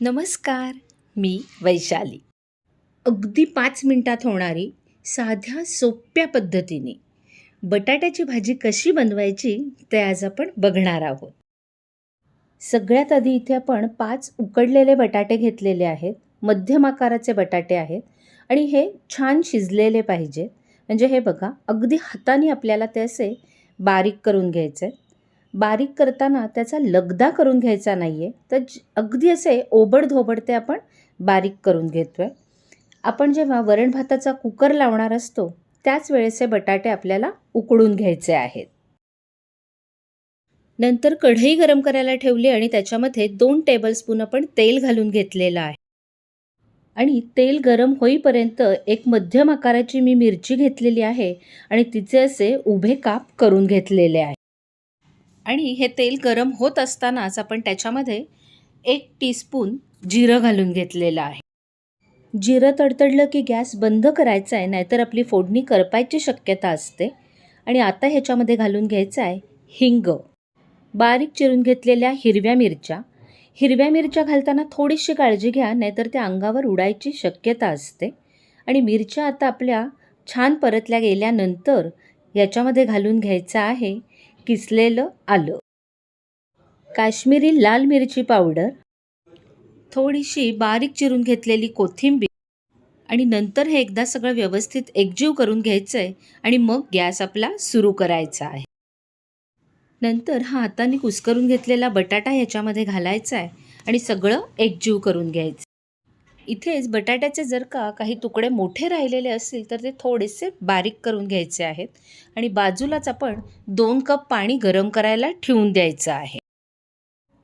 नमस्कार मी वैशाली. अगदी पाच मिनटात होणारी साध्या सोप्या पद्धतीने बटाट्याची भाजी कशी बनवायची ते आज आपण बघणार आहोत. सगळ्यात आधी इथे आपण पाच उकडलेले बटाटे घेतलेले आहेत मध्यम आकाराचे बटाटे आहेत आणि हे छान शिजलेले पाहिजेत. म्हणजे हे बघा अगदी हाताने आपल्याला ते असे बारीक करून घ्यायचे बारीक करताना त्याचा लगदा करून घ्यायचा नाही आहे तर अगदी असे ओबडधोबड ते आपण बारीक करून घेतो आहे आपण जेव्हा वरण भाताचा कुकर लावणार असतो त्याच वेळेचे बटाटे आपल्याला उकडून घ्यायचे आहेत. नंतर कढई गरम करायला ठेवली आणि त्याच्यामध्ये दोन टेबलस्पून आपण तेल घालून घेतलेलं आहे. आणि तेल गरम होईपर्यंत एक मध्यम आकाराची मी मिरची घेतलेली आहे आणि तिचे असे उभे काप करून घेतलेले आहे. आणि हे तेल गरम होत असतानाच आपण त्याच्यामध्ये एक टीस्पून जिरं घालून घेतलेलं आहे. जिरं तडतडलं की गॅस बंद करायचा आहे नाहीतर आपली फोडणी करपायची शक्यता असते. आणि आता ह्याच्यामध्ये घालून घ्यायचं आहे हिंग. बारीक चिरून घेतलेल्या हिरव्या मिरच्या. हिरव्या मिरच्या घालताना थोडीशी काळजी घ्या नाहीतर त्या अंगावर उडायची शक्यता असते. आणि मिरच्या आता आपल्या छान परतल्या गेल्यानंतर याच्यामध्ये घालून घ्यायचं आहे किसलेलं आलं. काश्मीरी लाल मिरची पावडर थोडीशी बारीक चिरून घेतलेली कोथिंबीर आणि नंतर हे एकदा सगळं व्यवस्थित एकजीव करून घ्यायचं आहे आणि मग गॅस आपला सुरू करायचा आहे. नंतर हा हाताने कुस्करून घेतलेला बटाटा ह्याच्यामध्ये घालायचा आहे आणि सगळं एकजीव करून घ्यायचं इथेच बटाट्याचे जर का काही तुकडे मोठे राहिलेले असतील तर ते थोडेसे बारीक करून घ्यायचे आहेत. आणि बाजूलाच आपण दोन कप पाणी गरम करायला ठेवून द्यायचं आहे.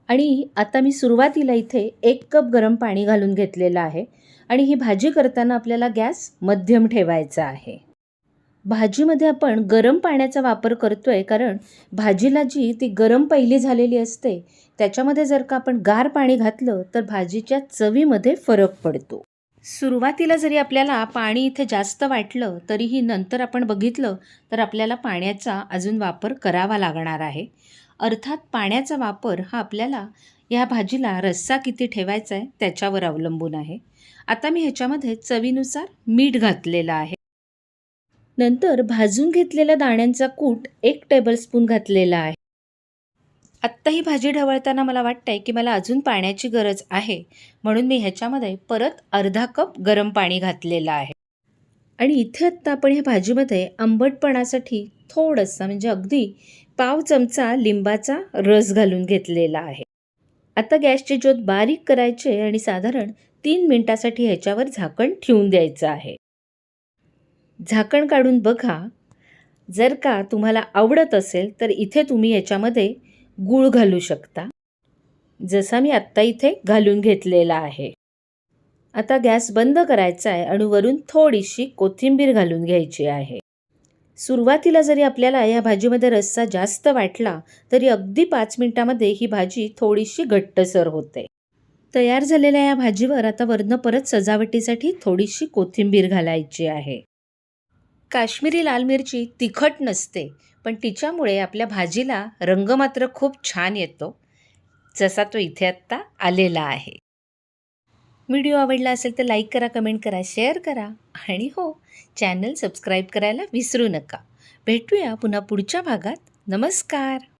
आणि आता मी सुरुवातीला इथे एक कप गरम पाणी घालून घेतलेलं आहे. आणि ही भाजी करताना आपल्याला गॅस मध्यम ठेवायचा आहे. भाजीमध्ये आपण गरम पाण्याचा वापर करतो आहे कारण भाजीला जी ती गरम पहिली झालेली असते त्याच्यामध्ये जर का आपण गार पाणी घातलं तर भाजीच्या चवीमध्ये फरक पडतो. सुरुवातीला जरी आपल्याला पाणी इथे जास्त वाटलं तरीही नंतर आपण बघितलं तर आपल्याला पाण्याचा अजून वापर करावा लागणार आहे. अर्थात पाण्याचा वापर हा आपल्याला ह्या भाजीला रस्सा किती ठेवायचा आहे त्याच्यावर अवलंबून आहे. आता मी ह्याच्यामध्ये चवीनुसार मीठ घातलेलं आहे. नंतर भाजून घेतलेल्या दाण्यांचा कूट एक टेबलस्पून घातलेला आहे. आत्ता ही भाजी ढवळताना मला वाटतंय की मला अजून पाण्याची गरज आहे. म्हणून मी ह्याच्यामध्ये परत अर्धा कप गरम पाणी घातलेलं आहे. आणि इथे आत्ता आपण ह्या भाजीमध्ये आंबटपणासाठी थोडंसं म्हणजे अगदी पाव चमचा लिंबाचा रस घालून घेतलेला आहे. आता गॅसची ज्योत बारीक करायचे आणि साधारण तीन मिनटासाठी ह्याच्यावर झाकण ठेवून द्यायचं आहे. झाकण काढून बघा. जर का तुम्हाला आवडत असेल तर इथे तुम्ही याच्यामध्ये गूळ घालू शकता. जसा मी आत्ता इथे घालून घेतलेला आहे. आता गॅस बंद करायचा आहे आणि वरून थोडीशी कोथिंबीर घालून घ्यायची आहे. सुरुवातीला जरी आपल्याला या भाजीमध्ये रस्सा जास्त वाटला तरी अगदी पाच मिनिटामध्ये ही भाजी थोडीशी घट्टसर होते. तयार झालेल्या या भाजीवर आता वरनं परत सजावटीसाठी थोडीशी कोथिंबीर घालायची आहे. काश्मीरी लाल मिरची तिखट नसते पण तिच्यामुळे आपल्या भाजीला रंग मात्र खूप छान येतो जसा तो इथे आत्ता आलेला आहे. व्हिडिओ आवडला असेल तर लाईक करा कमेंट करा शेअर करा आणि हो चॅनल सबस्क्राईब करायला विसरू नका. भेटूया पुन्हा पुढच्या भागात. नमस्कार!